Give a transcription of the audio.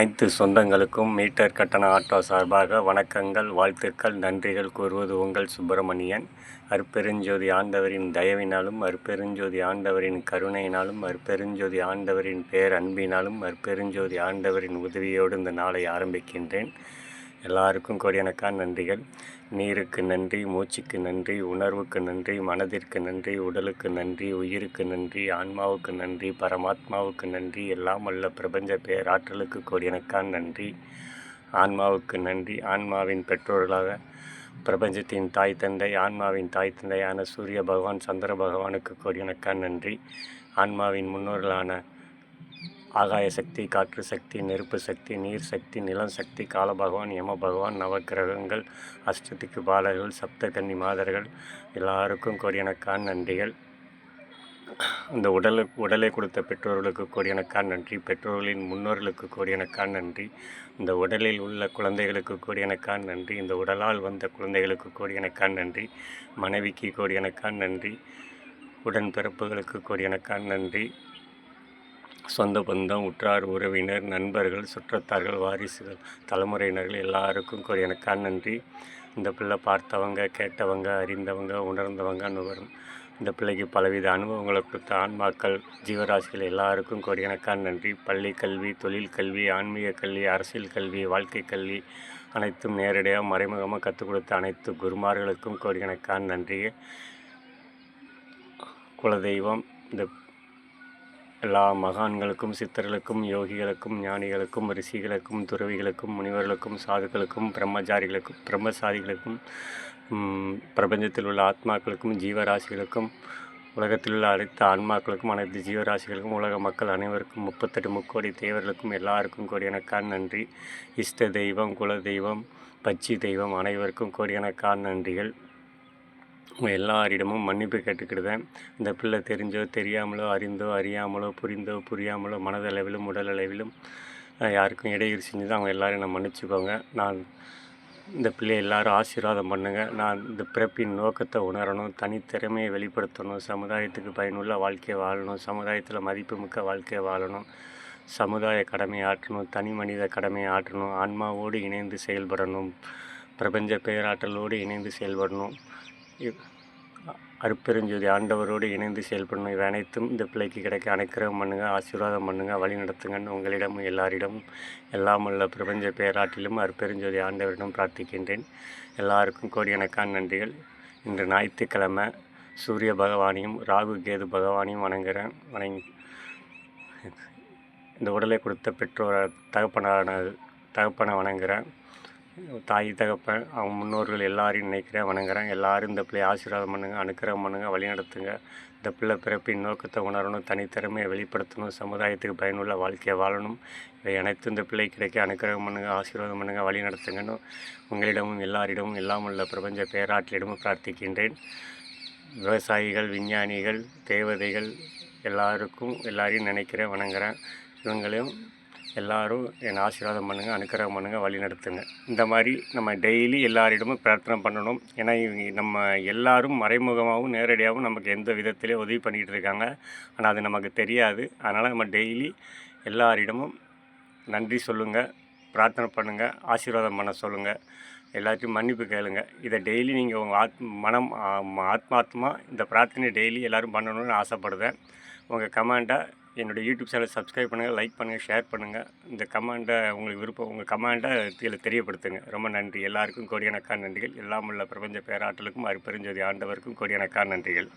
அனைத்து சொந்தங்களுக்கும் மீட்டர் கட்டண ஆட்டோ சார்பாக வணக்கங்கள் வாழ்த்துக்கள் நன்றிகள் கூறுவது உங்கள் சுப்பிரமணியன். அருப்பெருஞ்சோதி ஆண்டவரின் தயவினாலும் அருப்பெருஞ்சோதி ஆண்டவரின் கருணையினாலும் அருப்பெருஞ்சோதி ஆண்டவரின் பேரன்பினாலும் அருப்பெருஞ்சோதி ஆண்டவரின் உதவியோடு இந்த நாளை ஆரம்பிக்கின்றேன். எல்லாருக்கும் கோடியணக்கான நன்றிகள். நீருக்கு நன்றி மூச்சுக்கு நன்றி உணர்வுக்கு நன்றி மனதிற்கு நன்றி உடலுக்கு நன்றி உயிருக்கு நன்றி ஆன்மாவுக்கு நன்றி பரமாத்மாவுக்கு நன்றி எல்லாம் அல்ல பிரபஞ்ச பேராற்றலுக்கு கோடியணக்கான நன்றி. ஆன்மாவுக்கு நன்றி. ஆன்மாவின் பெற்றோர்களாக பிரபஞ்சத்தின் தாய் தந்தை ஆன்மாவின் தாய் தந்தையான சூரிய பகவான் சந்திர பகவானுக்கு கோடியணக்கான நன்றி. ஆன்மாவின் முன்னோர்களான ஆகாய சக்தி காற்று சக்தி நெருப்பு சக்தி நீர் சக்தி நிலம் சக்தி கால பகவான் யம பகவான் நவக்கிரகங்கள் அஷ்டதிக்கு பாலர்கள் சப்த கன்னி மாதர்கள் எல்லாருக்கும் கோடியணக்கான நன்றிகள். இந்த உடலுக்கு உடலை கொடுத்த பெற்றோர்களுக்கு கோடியணக்கான நன்றி. பெற்றோர்களின் முன்னோர்களுக்கு கோடியணக்கான நன்றி. இந்த உடலில் உள்ள குழந்தைகளுக்கு கோடியணக்கான நன்றி. இந்த உடலால் வந்த குழந்தைகளுக்கு கோடியணக்கான நன்றி. மனைவிக்கு கோடியணக்கான நன்றி. உடன்பிறப்புகளுக்கு கோடியணக்கான நன்றி. சொந்த பந்தம் உற்றார் உறவினர் நண்பர்கள் சுற்றத்தார்கள் வாரிசுகள் தலைமுறையினர்கள் எல்லாருக்கும் எனக்கான நன்றி. இந்த பிள்ளை பார்த்தவங்க கேட்டவங்க அறிந்தவங்க உணர்ந்தவங்க நுகரும் இந்த பிள்ளைக்கு பலவித அனுபவங்களை கொடுத்த ஆன்மாக்கள் ஜீவராசிகள் எல்லாருக்கும் கோடியணக்கான நன்றி. பள்ளி கல்வி தொழில் கல்வி ஆன்மீக கல்வி அரசியல் கல்வி வாழ்க்கை கல்வி அனைத்தும் நேரடியாக மறைமுகமாக கற்றுக் கொடுத்த அனைத்து குருமார்களுக்கும் கோடியணக்கான நன்றி குலதெய்வம் இந்த எல்லா மகான்களுக்கும் சித்தர்களுக்கும் யோகிகளுக்கும் ஞானிகளுக்கும் ரிஷிகளுக்கும் துறவிகளுக்கும் முனிவர்களுக்கும் சாதுக்களுக்கும் பிரம்மச்சாரிகளுக்கும் பிரம்மசாரிகளுக்கும் பிரபஞ்சத்தில் உள்ள ஆத்மாக்களுக்கும் ஜீவராசிகளுக்கும் உலகத்தில் உள்ள அனைத்து ஆன்மாக்களுக்கும் அனைத்து ஜீவராசிகளுக்கும் உலக மக்கள் அனைவருக்கும் முப்பத்தெட்டு முக்கோடி தேவர்களுக்கும் எல்லாருக்கும் கோடியனக்கான் நன்றி. இஷ்ட தெய்வம் குல தெய்வம் பச்சி தெய்வம் அனைவருக்கும் கோடியனக்கான் நன்றிகள். எல்லாரிடமும் மன்னிப்பு கேட்டுக்கிடுவேன் இந்த பிள்ளை தெரிஞ்சோ தெரியாமலோ அறிந்தோ அறியாமலோ புரிந்தோ புரியாமலோ மனதளவிலும் உடலளவிலும் யாருக்கும் இடையூறு செஞ்சு அவங்க எல்லோரும் நான் மன்னிச்சுக்கோங்க. நான் இந்த பிள்ளையை எல்லாரும் ஆசீர்வாதம் பண்ணுங்கள் நான் இந்த பிறப்பின் நோக்கத்தை உணரணும் தனித்திறமையை வெளிப்படுத்தணும் சமுதாயத்துக்கு பயனுள்ள வாழ்க்கையை வாழணும் சமுதாயத்தில் மதிப்புமிக்க வாழ்க்கையை வாழணும் சமுதாய கடமை ஆற்றணும் தனி மனித கடமையை ஆற்றணும் ஆன்மாவோடு இணைந்து செயல்படணும் பிரபஞ்ச பேராற்றலோடு இணைந்து செயல்படணும் அருப்பெருஞ்சோதி ஆண்டவரோடு இணைந்து செயல்படணும். இவை அனைத்தும் இந்த பிள்ளைக்கு கிடைக்க அனைக்கிரகம் பண்ணுங்கள் ஆசீர்வாதம் பண்ணுங்கள் வழி நடத்துங்கன்னு உங்களிடமும் எல்லாரிடமும் எல்லாம் உள்ள பிரபஞ்ச பேராட்டிலும் அருப்பெருஞ்சோதி ஆண்டவரிடம் பிரார்த்திக்கின்றேன். எல்லாருக்கும் கோடிக்கணக்கான நன்றிகள். இன்று ஞாயிற்றுக்கிழமை சூரிய பகவானையும் ராகு கேது பகவானையும் வணங்குகிறேன். வணங்கி இந்த உடலை கொடுத்த பெற்றோர் தகப்பனான தகப்பனை வணங்குகிறேன். தாய் தகப்பன் அவங்க முன்னோர்கள் எல்லாரையும் நினைக்கிறேன் வணங்குறேன். எல்லோரும் இந்த பிள்ளையை ஆசீர்வாதம் பண்ணுங்கள் அனுக்கிரகம் பண்ணுங்கள் வழிநடத்துங்க இந்த பிள்ளை பிறப்பின் நோக்கத்தை உணரணும் தனித்திறமையை வெளிப்படுத்தணும் சமுதாயத்துக்கு பயனுள்ள வாழ்க்கையை வாழணும். இவை அனைத்து இந்த பிள்ளை கிடைக்க அனுக்கிரகம் பண்ணுங்கள் ஆசீர்வாதம் பண்ணுங்கள் வழி நடத்துங்கன்னு உங்களிடமும் எல்லாரிடமும் எல்லாம் உள்ள பிரபஞ்ச பேராற்றலிடமும் பிரார்த்திக்கின்றேன். விவசாயிகள் விஞ்ஞானிகள் தேவதைகள் எல்லாருக்கும் எல்லாரையும் நினைக்கிறேன் வணங்குறேன். இவங்களையும் எல்லோரும் என்னை ஆசீர்வாதம் பண்ணுங்கள் அனுக்கிரகம் பண்ணுங்கள் வழி நடத்துங்க. இந்த மாதிரி நம்ம டெய்லி எல்லாரிடமும் பிரார்த்தனை பண்ணணும். ஏன்னா நம்ம எல்லோரும் மறைமுகமாகவும் நேரடியாகவும் நமக்கு எந்த விதத்திலே உதவி பண்ணிக்கிட்டு இருக்காங்க. ஆனால் அது நமக்கு தெரியாது. அதனால் நம்ம டெய்லி எல்லாரிடமும் நன்றி சொல்லுங்கள் பிரார்த்தனை பண்ணுங்கள் ஆசீர்வாதம் பண்ண சொல்லுங்கள் எல்லாத்தையும் மன்னிப்பு கேளுங்க. இதை டெய்லி நீங்கள் உங்கள் ஆத் மனம் ஆத்மாத்மா இந்த பிரார்த்தனை டெய்லி எல்லோரும் பண்ணணும்னு ஆசைப்படுதேன் உங்கள் கமெண்ட்டை என்னுடைய யூடியூப் சேனல் சப்ஸ்கிரைப் பண்ணுங்கள் லைக் பண்ணுங்கள் ஷேர் பண்ணுங்கள் இந்த கமெண்ட்டை உங்களுக்கு விருப்பம் உங்கள் கமெண்ட்டை இதில் தெரியப்படுத்துங்க. ரொம்ப நன்றி. எல்லாருக்கும் கோடியணக்கான நன்றிகள். எல்லாம் உள்ள பிரபஞ்ச பேராற்றலுக்கும் அருப்பெருஞ்சோதி ஆண்டவருக்கும் கோடியணக்கான நன்றிகள்.